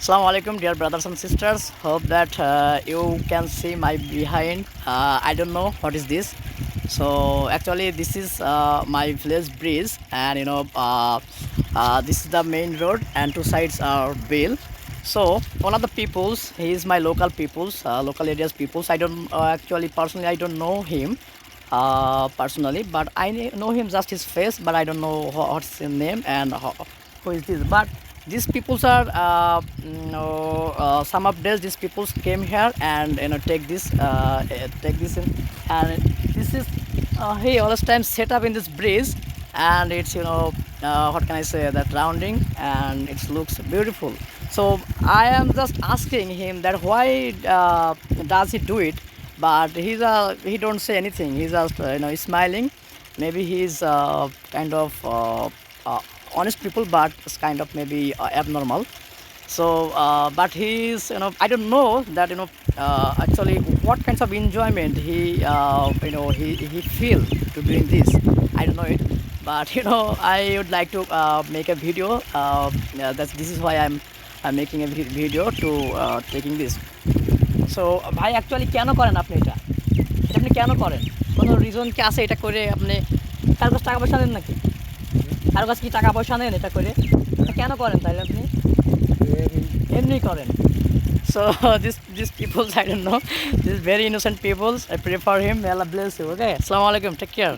Assalamu alaikum, dear brothers and sisters. Hope that uh, you can see my behind. Uh, I don't know what is this. So actually, this is uh, my village bridge, and you know, uh, uh, this is the main road, and two sides are bill. So one of the peoples, he is my local peoples, uh, local areas peoples. I don't uh, actually personally, I don't know him uh, personally, but I know him just his face, but I don't know what's his name and who is this. But these peoples are uh, you know, uh, some of days these peoples came here and you know take this uh, eh, take this in, and this is uh, he all this time set up in this bridge and it's you know uh, what can I say that rounding and it looks beautiful. So I am just asking him that why uh, does he do it? But he's uh, he don't say anything. He's just uh, you know smiling. Maybe he's uh, kind of uh, uh, honest people, but it's kind of maybe uh, abnormal. So, uh, but he's, you know, I don't know that, you know, uh, actually what kinds of enjoyment he, uh, you know, he, he feel to doing this. I don't know it, but you know, I would like to uh, make a video. Uh, yeah, that's this is why I'm, I'm making a video to uh, taking this. So ভাই actually কেন করেন আপনি এটা এটা আপনি কেন করেন কোনো রিজন কি আছে এটা করে আপনি কারও কাছে টাকা পয়সা নেন নাকি আর কাছে কি টাকা পয়সা নেন এটা করে? কেন করেন তাহলে আপনি? এমনি করেন। So this this peoples I don't know this very innocent peoples I prefer him Allah bless you okay আসসালামু আলাইকুম টেক কেয়ার